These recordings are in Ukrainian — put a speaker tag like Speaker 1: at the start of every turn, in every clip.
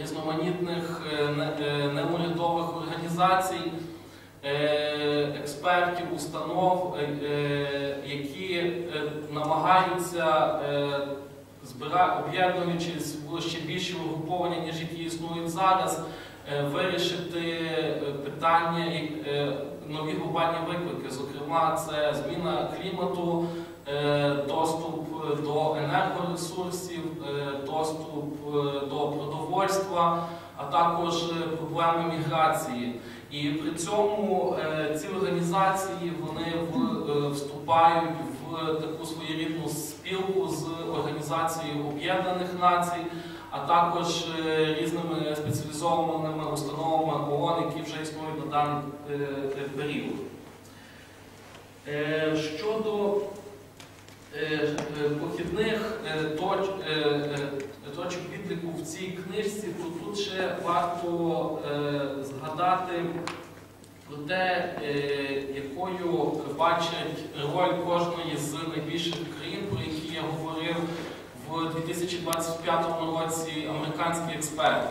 Speaker 1: різноманітних е, не- е, неурядових організацій, е, експертів, установ, які намагаються, збирати, об'єднуючись в ще більші угруповання, ніж які існують зараз, вирішити питання і е, нові глобальні виклики. Зокрема, це зміна клімату, е, доступ до енергоресурсів, е, доступ е, до продовольства, а також е, проблеми міграції. І при цьому е, ці організації вони е, вступають в таку своєрідну спілку з Організацією Об'єднаних Націй, а також е, різними спеціалізованими установами ООН, які вже існують на даний е, е, період. Е, Щодо е, е, похідних е, точ, е, е, точок відліку в цій книжці, то тут ще варто е, згадати про те, е, якою бачать роль кожної з найбільших країн, про які я говорив в 2025 році американські експерти.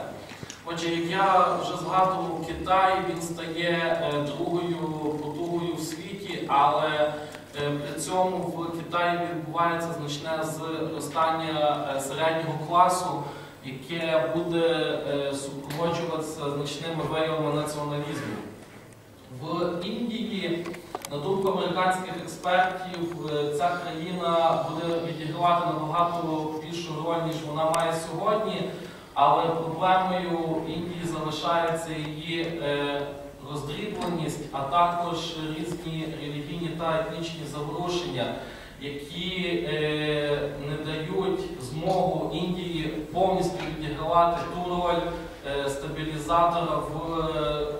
Speaker 1: Отже, як я вже згадував, Китай він стає е, другою потугою в світі, але е, при цьому в Китаї відбувається значне зростання е, середнього класу, яке буде супроводжуватися значними виявами націоналізму. В Індії, на думку американських експертів, е, ця країна буде відігравати набагато більшу роль, ніж вона має сьогодні. Але проблемою Індії залишається її е, роздрібленість, а також різні релігійні та етнічні заворушення, які е, не дають змогу Індії повністю відігравати ту роль стабілізатора в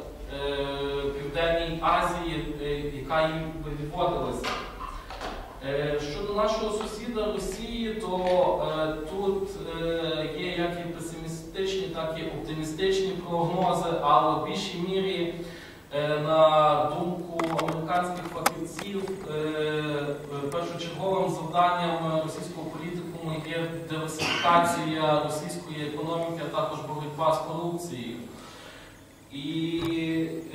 Speaker 1: Азії, е, яка їм відводилася. Е, Щодо нашого сусіда Росії, то е, тут є як і песимістичні, так і оптимістичні прогнози, але в більшій мірі, на думку американських фахівців, першочерговим завданням російського політикуму є диверсифікація російської економіки, а також боротьба з корупцією. І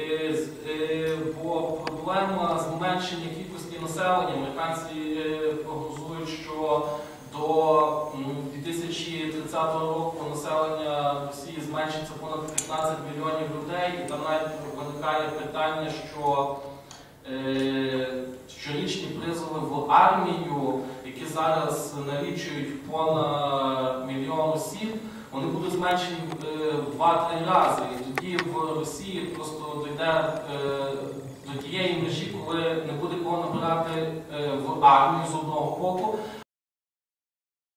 Speaker 1: е, е, бо проблема зменшення кількості населення. Американці е, прогнозують, що до 2030 року населення Росії зменшиться понад 15 мільйонів людей, і там навіть виникає питання, що е, щорічні призови в армію, які зараз налічують понад мільйон осіб, вони будуть зменшені е, в 2-3 рази. І тоді в Росії просто дійде е, до тієї межі, коли не буде кого набирати е, в армію з одного боку,